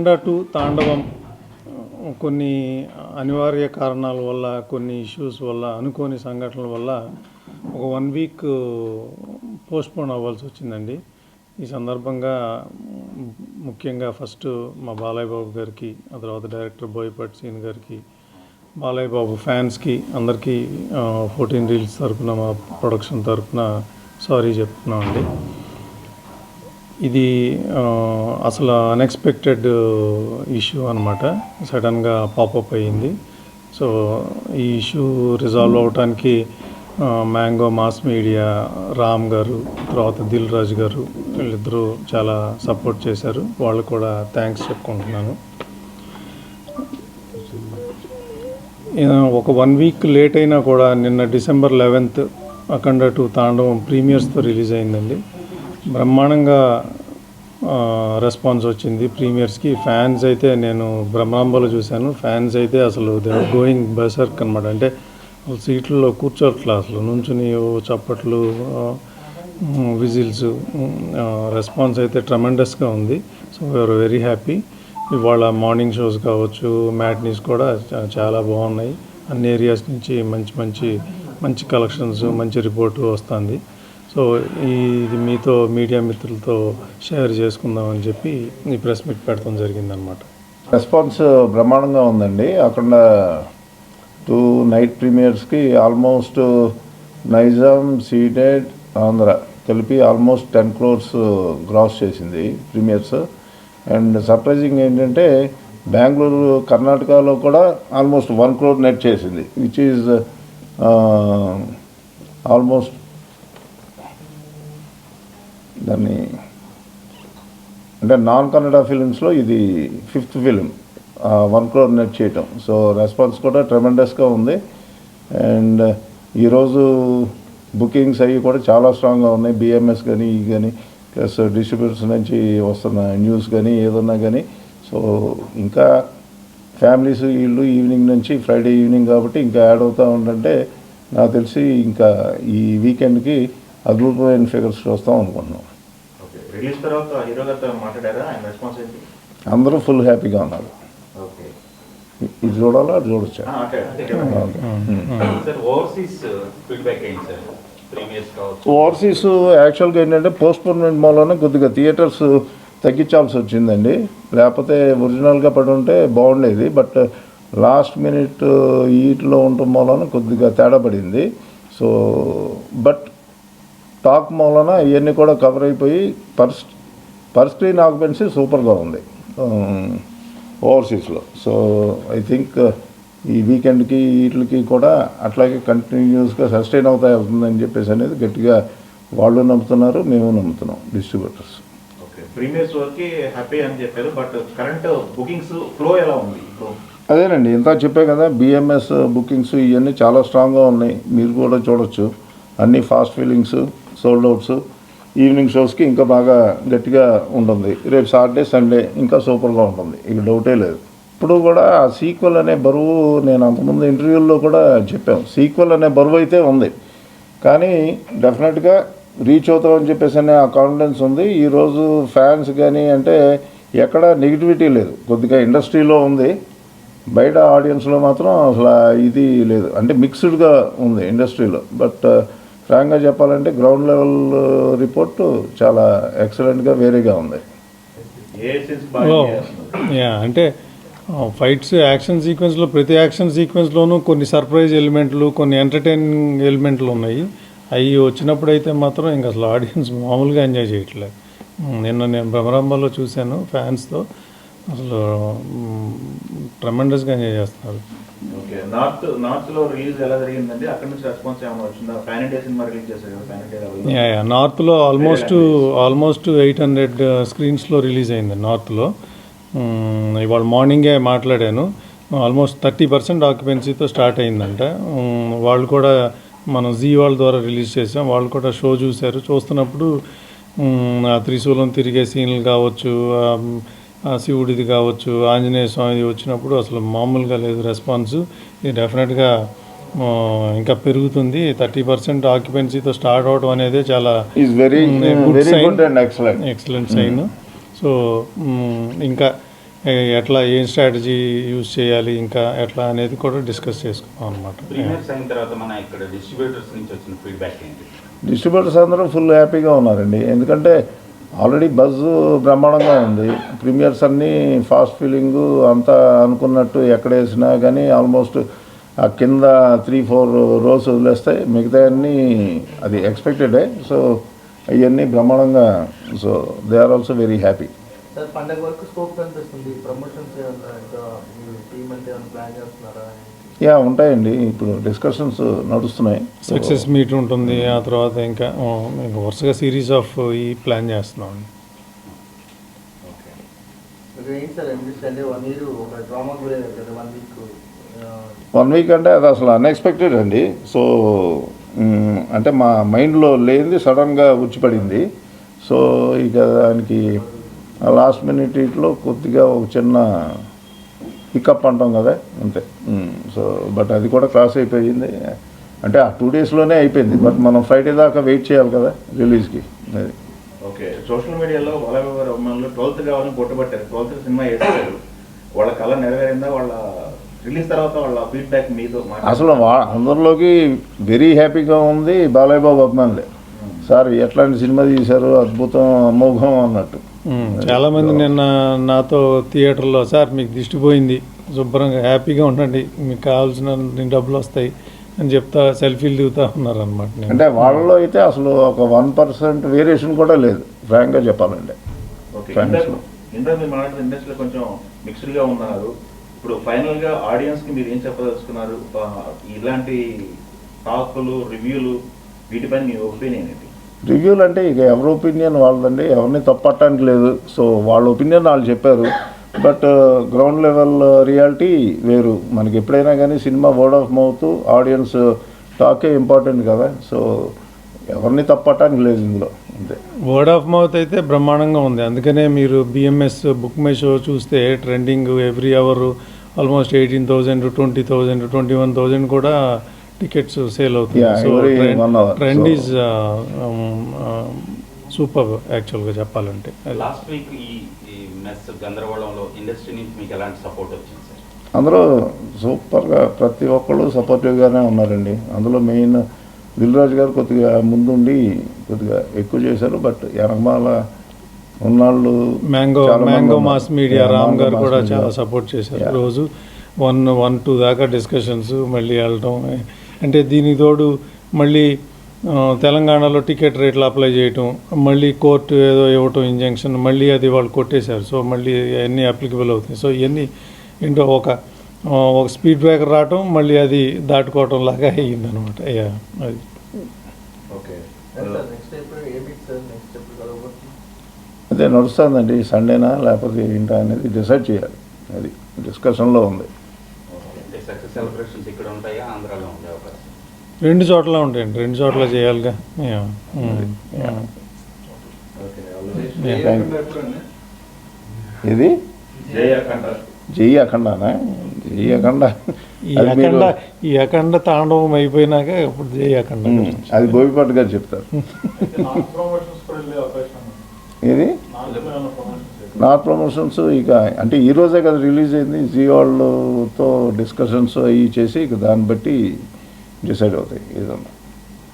అఖండ two తాండవం కొన్ని అనివార్య కారణాల వల్ల కొన్ని ఇష్యూస్ వల్ల అనుకోని సంఘటనల వల్ల ఒక వన్ వీక్ పోస్ట్పోన్ అవ్వాల్సి వచ్చిందండి. ఈ సందర్భంగా ముఖ్యంగా ఫస్ట్ మా బాలయ్య బాబు గారికి ఆ తర్వాత డైరెక్టర్ బోయపాటి సీన్ గారికి బాలయ్య బాబు ఫ్యాన్స్కి అందరికీ ఫోర్టీన్ రీల్స్ తరఫున మా ప్రొడక్షన్ తరఫున సారీ చెప్తున్నామండి. ఇది అసలు అన్ఎక్స్పెక్టెడ్ ఇష్యూ అనమాట సడన్గా పాపప్ అయ్యింది. సో ఈ ఇష్యూ రిజాల్వ్ అవడానికి mango mass media Ram garu తర్వాత దిల్ రాజు గారు వీళ్ళిద్దరూ చాలా సపోర్ట్ చేశారు. వాళ్ళు కూడా థ్యాంక్స్ చెప్పుకుంటున్నాను. ఒక వన్ వీక్ లేట్ అయినా కూడా నిన్న డిసెంబర్ లెవెన్త్ అఖండ టూ తాండవం ప్రీమియర్స్తో రిలీజ్ అయిందండి. బ్రహ్మాండంగా రెస్పాన్స్ వచ్చింది. ప్రీమియర్స్కి ఫ్యాన్స్ అయితే నేను బ్రహ్మాంబలో చూశాను. ఫ్యాన్స్ అయితే అసలు దే గోయింగ్ బసర్క్ అనమాట అంటే వాళ్ళు సీట్లలో కూర్చోట్లా అసలు. నుంచుని చప్పట్లు విజిల్స్ రెస్పాన్స్ అయితే ట్రమెండస్గా ఉంది. So we are very happy ఇవాళ మార్నింగ్ షోస్ కావచ్చు మ్యాట్నీస్ కూడా చాలా బాగున్నాయి. అన్ని ఏరియాస్ నుంచి మంచి మంచి మంచి కలెక్షన్స్ మంచి రిపోర్టు వస్తుంది. సో ఇది మీతో మీడియా మిత్రులతో షేర్ చేసుకుందామని చెప్పి ఈ ప్రెస్ మీట్ పెట్టడం జరిగిందనమాట రెస్పాన్స్ బ్రహ్మాండంగా ఉందండి. అక్కడ టూ నైట్ ప్రీమియర్స్కి ఆల్మోస్ట్ నైజాం సీటెడ్ ఆంధ్ర కలిపి ఆల్మోస్ట్ టెన్ క్రోర్స్ గ్రాస్ చేసింది ప్రీమియర్స్. అండ్ సర్ప్రైజింగ్ ఏంటంటే బెంగళూరు కర్ణాటకలో కూడా ఆల్మోస్ట్ వన్ క్రోర్ నెట్ చేసింది విచ్ ఈజ్ ఆల్మోస్ట్ దాన్ని అంటే నాన్ కన్నడ ఫిలిమ్స్లో ఇది fifth film. One crore net చేయటం. సో రెస్పాన్స్ కూడా ట్రెమెండస్గా ఉంది. అండ్ ఈరోజు బుకింగ్స్ అవి కూడా చాలా స్ట్రాంగ్గా ఉన్నాయి. బిఎంఎస్ కానీ ఈ కానీ ప్లస్ డిస్ట్రిబ్యూటర్స్ నుంచి వస్తున్న న్యూస్ కానీ ఏదన్నా కానీ సో ఇంకా ఫ్యామిలీస్ వీళ్ళు ఈవినింగ్ నుంచి ఫ్రైడే ఈవినింగ్ కాబట్టి ఇంకా యాడ్ అవుతూ ఉంటుంటే నాకు తెలిసి ఇంకా ఈ వీకెండ్కి అద్భుతమైన ఫిగర్స్ చూస్తాం అనుకుంటున్నాం. రిలీజ్ తర్వాత హీరో గారితో మాట్లాడారా? ఆయన రెస్పాన్స్ ఏంటి? అందరూ ఫుల్ హ్యాపీగా ఉన్నారు. ఓకే. ఇది చూడాలా? అది చూడొచ్చా ఓవర్సీస్ యాక్చువల్గా ఏంటంటే పోస్ట్పోన్మెంట్ మూలన కొద్దిగా థియేటర్స్ తగ్గించాల్సి వచ్చిందండి. లేకపోతే ఒరిజినల్గా పడి ఉంటే బాగుండేది. బట్ లాస్ట్ మినిట్ ఈట్లో ఉండటం మూలన కొద్దిగా తేడా పడింది. సో బట్ టాక్ మూలన ఇవన్నీ కూడా కవర్ అయిపోయి పర్ పర్ స్క్రీన్ ఆక్యుపెన్సీ సూపర్గా ఉంది. ఓవర్సీస్లో. సో ఐ థింక్ ఈ వీకెండ్కి వీటికి కూడా అట్లాగే కంటిన్యూస్గా సస్టైన్ అవుతా అవుతుందని చెప్పేసి అనేది గట్టిగా వాళ్ళు నమ్ముతున్నారు మేము నమ్ముతున్నాం డిస్ట్రిబ్యూటర్స్. ప్రీమియర్స్ వరకు హ్యాపీ అని చెప్పారు బట్ కరెంట్ బుకింగ్స్ ఫ్లో ఎలా ఉంది ఇప్పుడు? అదేనండి ఇంత చెప్పే కదా బిఎంఎస్ బుకింగ్స్ ఇవన్నీ చాలా స్ట్రాంగ్గా ఉన్నాయి మీరు కూడా చూడొచ్చు. అన్ని fast fillings sold outs evening షోస్కి ఇంకా బాగా గట్టిగా ఉంటుంది. రేపు సాటర్డే సండే ఇంకా సూపర్గా ఉంటుంది. ఇక డౌటే లేదు. ఇప్పుడు కూడా ఆ సీక్వెల్ అనే బరువు నేను అంతకుముందు ఇంటర్వ్యూల్లో కూడా చెప్పాను. సీక్వెల్ అనే బరువు అయితే ఉంది. కానీ డెఫినెట్గా రీచ్ అవుతామని చెప్పేసి అనే ఆ కాన్ఫిడెన్స్ ఉంది. ఈరోజు ఫ్యాన్స్ కానీ అంటే ఎక్కడ నెగిటివిటీ లేదు. కొద్దిగా ఇండస్ట్రీలో ఉంది. బయట ఆడియన్స్లో మాత్రం అసలు ఇది లేదు. అంటే మిక్స్డ్గా ఉంది ఇండస్ట్రీలో. బట్ ఫ్రాంక్గా చెప్పాలంటే గ్రౌండ్ లెవెల్ రిపోర్ట్ చాలా ఎక్సలెంట్గా వేరేగా ఉంది. యా అంటే ఫైట్స్ యాక్షన్ సీక్వెన్స్లో ప్రతి యాక్షన్ సీక్వెన్స్లోనూ కొన్ని సర్ప్రైజ్ ఎలిమెంట్లు కొన్ని ఎంటర్టైనింగ్ ఎలిమెంట్లు ఉన్నాయి. అవి వచ్చినప్పుడు అయితే మాత్రం ఇంకా అసలు ఆడియన్స్ మామూలుగా ఎంజాయ్ చేయట్లేదు. నిన్న నేను భ్రమరాంబలో చూశాను ఫ్యాన్స్తో. అసలు ట్రమెండస్గా ఎంజాయ్ చేస్తున్నారు. ఓకే. నార్త్ నార్త్లో రిలీజ్ ఎలా జరిగిందండి అక్కడ నుంచి రెస్పాన్స్ ఏమైనా వచ్చిందా? ఇండియా సినిమా రిలీజ్ చేశారు కదా ఇండియా level లో. Yeah almost almost eight hundred స్క్రీన్స్లో release అయింది నార్త్లో మ్మ్, ఇవాళ మార్నింగే మాట్లాడాను. ఆల్మోస్ట్ థర్టీ పర్సెంట్ ఆక్యుపెన్సీతో స్టార్ట్ అయిందంట. మ్మ్, వాళ్ళు కూడా మనం జీ వాళ్ళ ద్వారా రిలీజ్ చేసాం వాళ్ళు కూడా షో చూశారు. చూస్తున్నప్పుడు ఆ త్రిశూలం తిరిగే సీన్లు కావచ్చు శివుడిది కావచ్చు ఆంజనేయ స్వామిది వచ్చినప్పుడు అసలు మామూలుగా లేదు రెస్పాన్స్. ఇది డెఫినెట్గా ఇంకా పెరుగుతుంది. థర్టీ పర్సెంట్ ఆక్యుపెన్సీతో స్టార్ట్ అవడం అనేది చాలా very excellent excellent sign so ఇంకా ఎట్లా ఏం స్ట్రాటజీ యూజ్ చేయాలి ఇంకా ఎట్లా అనేది కూడా డిస్కస్ చేసుకున్నాం అనమాట ప్రీమియర్స్ అయిన తర్వాత మన ఇక్కడ డిస్ట్రిబ్యూటర్స్ నుంచి వచ్చిన ఫీడ్బ్యాక్ ఏంటి? డిస్ట్రిబ్యూటర్స్ అందరూ ఫుల్ హ్యాపీగా ఉన్నారండి. ఎందుకంటే ఆల్రెడీ బజ్ బ్రహ్మాండంగా ఉంది. ప్రీమియర్స్ అన్నీ ఫాస్ట్ ఫీలింగ్ అంతా అనుకున్నట్టు ఎక్కడ వేసినా కానీ ఆల్మోస్ట్ ఆ కింద త్రీ ఫోర్ రోస్ వదిలేస్తాయి మిగతా అన్నీ అది ఎక్స్పెక్టెడే సో అవన్నీ బ్రహ్మాండంగా so they are also very happy పండగ వరకు స్కోప్ కనిపిస్తుంది ప్రమోషన్స్ టీమ్ అంటే ప్లాన్ చేస్తున్నారా? యా ఉంటాయండి. ఇప్పుడు డిస్కషన్స్ నడుస్తున్నాయి. సక్సెస్ మీట్ ఉంటుంది ఆ తర్వాత ఇంకా వరుసగా సిరీస్ ఆఫ్ ఈ ప్లాన్ చేస్తున్నాం. అంటే వన్ వీక్ వన్ వీక్ అంటే అది అసలు అన్ఎక్స్పెక్టెడ్ అండి. సో మ్, అంటే మా మైండ్లో లేనిది సడన్గా ఉచ్చిపడింది. సో ఇక దానికి లాస్ట్ మినిట్ ఇట్లో కొద్దిగా ఒక చిన్న పికప్ అంటాం కదా అంతే. సో బట్ అది కూడా క్రాస్ అయిపోయింది. అంటే ఆ టూ డేస్లోనే అయిపోయింది. బట్ మనం ఫ్రైడే దాకా వెయిట్ చేయాలి కదా రిలీజ్కి అది. ఓకే సోషల్ మీడియాలో బాలయ్య అభిమానులు ట్వెల్త్ కావాలని కొట్టుబట్టారు. ట్వెల్త్ సినిమా వేసారు వాళ్ళ కళ నెరవేరిందా? వాళ్ళ రిలీజ్ తర్వాత వాళ్ళ ఫీడ్బ్యాక్ మీతో మాట్లాడారు. అసలు అందరిలోకి వెరీ హ్యాపీగా ఉంది బాలయ్య బాబు అభిమానులే. సార్ ఎట్లాంటి సినిమా తీశారు? అద్భుతం అమోఘం అన్నట్టు. ఉమ్, చాలా మంది నిన్న నాతో థియేటర్లో సార్ మీకు దిష్టి పోయింది. శుభ్రంగా హ్యాపీగా ఉండండి. మీకు కావాల్సిన డబ్బులు వస్తాయి. అని చెప్తా సెల్ఫీలు దిగుతా ఉన్నారు అనమాట అంటే వాళ్ళలో అయితే అసలు ఒక వన్ పర్సెంట్ వేరియేషన్ కూడా లేదు ఫ్రాంక్గా మీరు మాట్లాడిన ఇండస్ట్రీలో కొంచెం మిక్స్డ్గా ఉన్నారు. ఇప్పుడు ఫైనల్గా ఆడియన్స్కి మీరు ఏం చెప్పదలుచుకున్నారు? ఇలాంటి టాకులు రివ్యూలు వీటిపైన మీ ఒపీనియన్ ఏంటి? రివ్యూలు అంటే ఇక ఎవరి ఒపీనియన్ వాళ్ళదండి ఎవరిని తప్పట్టడానికి లేదు. సో వాళ్ళ ఒపీనియన్ వాళ్ళు చెప్పారు. బట్ గ్రౌండ్ లెవెల్ రియాలిటీ వేరు. మనకి ఎప్పుడైనా కానీ cinema word of mouth audience టాకే important కదా. సో ఎవరిని తప్పట్టడానికి లేదు ఇందులో. అంతే. వర్డ్ ఆఫ్ మౌత్ అయితే బ్రహ్మాండంగా ఉంది. అందుకనే మీరు బిఎంఎస్ బుక్ మై షో చూస్తే trending every hour almost eighteen thousand twenty thousand twenty one thousand కూడా టికెట్స్ సేల్ అవుతుంది సో. ట్రెండ్ ఈజ్ సూపర్ యాక్చువల్గా చెప్పాలంటే. లాస్ట్ వీక్ ఈ మెస్ గందరగోళంలో ఇండస్ట్రీ నుంచి మీకు ఎలాంటి సపోర్ట్ వచ్చింది సార్ అందరూ సూపర్గా ప్రతి ఒక్కళ్ళు సపోర్టివ్గానే ఉన్నారండి అందులో మెయిన్ దిల్రాజు గారు కొద్దిగా ముందుండి కొద్దిగా ఎక్కువ చేశారు బట్ వెనకమాల ఉన్నాళ్ళు mango mango. Mass media Ram garu కూడా. చాలా సపోర్ట్ చేశారు. రోజు వన్ వన్ టూ దాకా డిస్కషన్స్ మళ్ళీ వెళ్ళటం అంటే దీనికి తోడు మళ్ళీ తెలంగాణలో టికెట్ రేట్లు అప్లై చేయటం మళ్ళీ కోర్టు ఏదో ఇవ్వటం ఇంజంక్షన్ మళ్ళీ అది వాళ్ళు కొట్టేశారు. సో మళ్ళీ అన్నీ అప్లికబుల్ అవుతాయి సో ఇవన్నీ ఏంటో ఒక ఒక స్పీడ్ బ్రేకర్ రావటం మళ్ళీ అది దాటుకోవటం లాగా అది. వీక్ సార్ నెక్స్ట్ ఎప్పుడు కలవబోతుంది అదే నడుస్తుందండి సండేనా లేకపోతే ఏంటా అనేది డిసైడ్ చేయాలి. అది డిస్కషన్లో ఉంది. అంటే సక్సెస్ సెలబ్రేషన్స్ ఇక్కడ ఉంటాయా? ఆంధ్రాలో ఉండే అవకాశం. రెండు చోట్ల ఉంటాయండి. రెండు చోట్ల చేయాలిగా. ఇది జై అఖండానా జై అఖండ ఈ అఖండ ఈ అఖండ తాండవం అయిపోయినాక ఇప్పుడు జై అఖండ అది బోయిపాటి గారు చెప్తారు. ఇది నా ప్రమోషన్స్ ఇక అంటే ఈరోజే కదా రిలీజ్ అయింది. జీ వాళ్ళతో డిస్కషన్స్ అవి చేసి ఇక దాన్ని బట్టి డిసైడ్ అవుతాయి. ఏదన్నా.